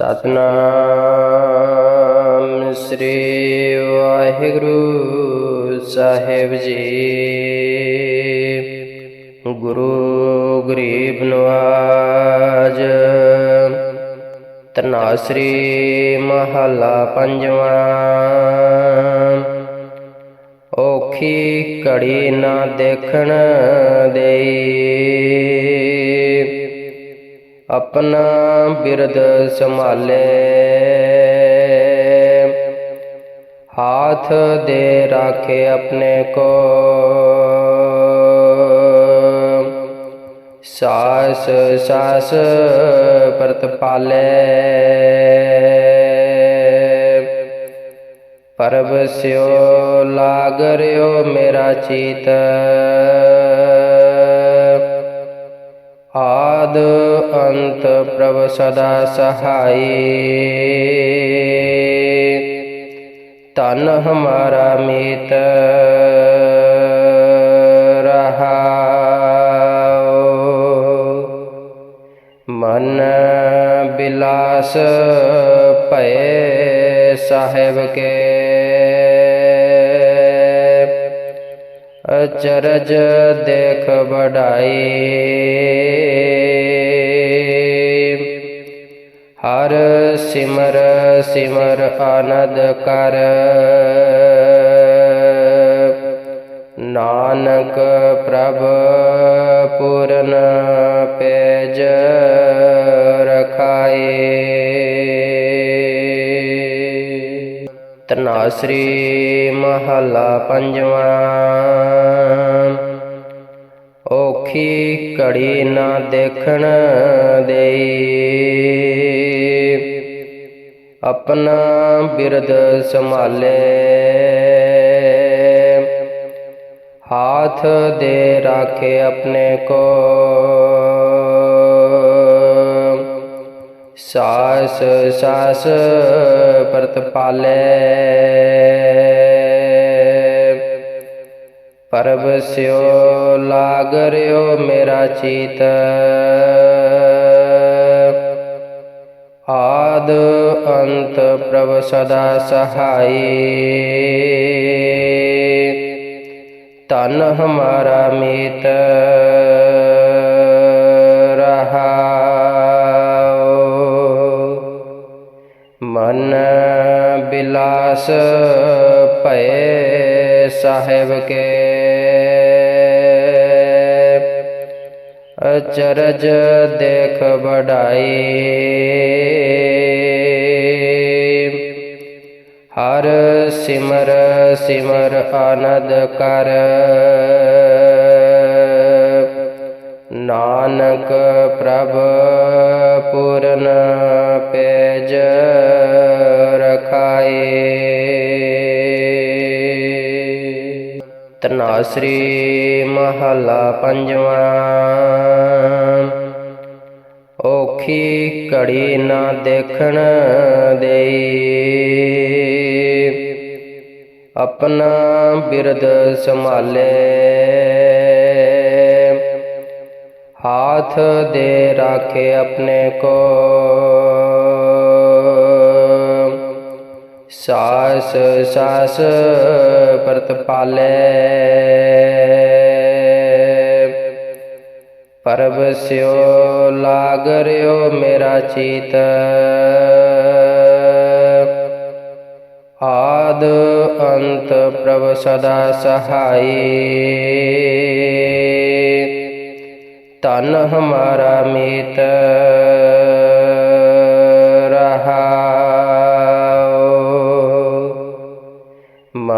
ਸਤਨਾਮ ਸ੍ਰੀ ਵਾਹਿਗੁਰੂ ਸਾਹਿਬ ਜੀ। ਗੁਰੂ ਗਰੀਬ ਨਵਾਜ ਤਨਾਸਰੀ ਮਹਲਾ ਪੰਜਵਾਂ। ਔਖੀ ਘੜੀ ਨਾ ਦੇਖਣ ਦੇਈ। ਆਪਣਾ ਬਿਰਦ ਸੰਭਾਲੇ। ਹਾਥ ਦੇ ਰਾਖੇ ਆਪਣੇ ਕੋ। ਸਾਸ ਸਾਸ ਪ੍ਰਤ ਪਾਲੇ। ਪਰਬ ਸਿਓ ਲਾਗ ਰਿਓ ਮੇਰਾ ਚੀਤ। ਆਦ ਅੰਤ ਪ੍ਰਭ ਸਦਾ ਸਹਾਈ ਤਨ ਹਮਾਰਾ ਮੀਤ ਰਹਾਉ ਮਨ ਬਿਲਾਸ ਭਏ ਸਾਹਿਬ ਕੇ ਅਚਰਜ ਦੇਖ ਬੜਾਈ ਹਰ ਸਿਮਰ ਸਿਮਰ ਆਨੰਦ ਕਰ। ਨਾਨਕ ਪ੍ਰਭ ਪੂਰਨ ਪੈਜ ਰਖਾਏ। ਤਨਾਸਰੀ ਮਹਲਾ ਪੰਜਵਾਂ। ਔਖੀ ਘੜੀ ਨਾ ਦੇਖਣ ਦੇਈ। ਆਪਣਾ ਬਿਰਦ ਸੰਭਾਲੇ। ਹਾਥ ਦੇ ਰਾਖੇ ਆਪਣੇ ਕੋ। ਸਾਸ ਸਾਸ ਪ੍ਰਤ ਪਾਲੇ। ਪਰਬ ਸਿਓ ਲਾਗ ਰਿਓ ਮੇਰਾ ਚੀਤ। ਆਦ ਅੰਤ ਪ੍ਰਭ ਸਦਾ ਸਹਾਈ। ਤਨ ਹਮਾਰਾ ਮੀਤ ਰਹਾਉ। ਮਨ ਬਿਲਾਸ ਭਏ ਸਾਹਿਬ ਕੇ। ਅਚਰਜ ਦੇਖ ਬੜਾਈ ਹਰ ਸਿਮਰ ਸਿਮਰ ਆਨੰਦ ਕਰ। ਨਾਨਕ ਪ੍ਰਭ ਪੂਰਨ ਪੈਜ ਰਖਾਏ ਤਨਾਸਰੀ ਮਹਲਾ ਪੰਜਵਾਂ ਔਖੀ ਘੜੀ ਨਾ ਦੇਖਣ ਦੇਈ ਆਪਣਾ ਬਿਰਦ ਸੰਭਾਲੇ ਹਾਥ ਦੇ ਰਾਖੇ ਆਪਣੇ ਕੋ ਸਾਸ ਸਾਸ ਪ੍ਰਤ ਪਾਲੇ। ਪਰਬ ਸਿਓ ਲਾਗ ਰਿਓ ਮੇਰਾ ਚੀਤ। ਆਦ ਅੰਤ ਪ੍ਰਭ ਸਦਾ ਸਹਾਈ। ਤਨ ਹਮਾਰਾ ਮੀਤ।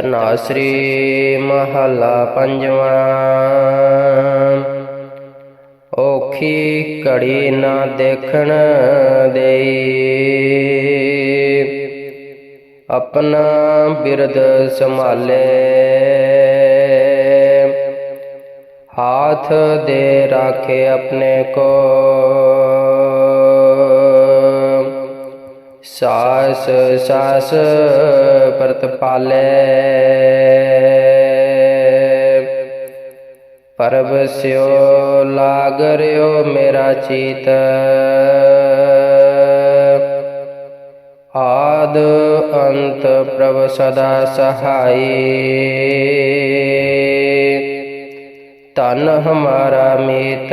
ਤਨਾਸਰੀ ਮਹਲਾ ਪੰਜਵਾਂ ਔਖੀ ਘੜੀ ਨਾ ਦੇਖਣ ਦੇਈ ਆਪਣਾ ਬਿਰਦ ਸੰਭਾਲੇ ਹਾਥ ਦੇ ਰਾਖੇ ਆਪਣੇ ਕੋ ਸਾਸ ਸਾਸ ਪ੍ਰਤਪਾਲੇ ਪਰਬ ਸਿਓ ਲਾਗ ਰਿਓ ਮੇਰਾ ਚੀਤ। ਆਦ ਅੰਤ ਪ੍ਰਭ ਸਦਾ ਸਹਾਈ। ਤਨ ਹਮਾਰਾ ਮੀਤ।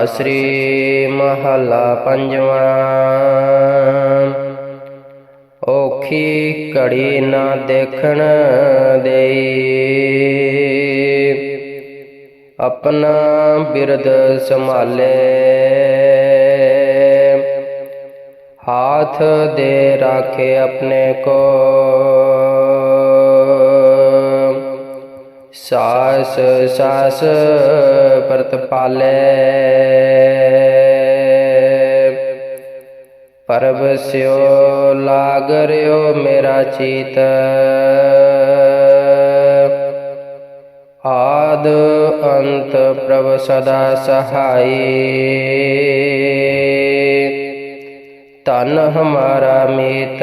ਤਨਾਸਰੀ ਮਹਲਾ ਪੰਜਵਾਂ। ਔਖੀ ਘੜੀ ਨਾ ਦੇਖਣ ਦੇਈ ਆਪਣਾ ਬਿਰਦ ਸੰਭਾਲੇ। ਹਾਥ ਦੇ ਰਾਖੇ ਆਪਣੇ ਕੋ। ਸਾਸ ਸਾਸ ਪ੍ਰਤਪਾਲੇ ਪਰਬ ਸਿਓ ਲਾਗ ਰਿਓ ਮੇਰਾ ਚੀਤ। ਆਦ ਅੰਤ ਪ੍ਰਭ ਸਦਾ ਸਹਾਈ। ਤਨ ਹਮਾਰਾ ਮੀਤ।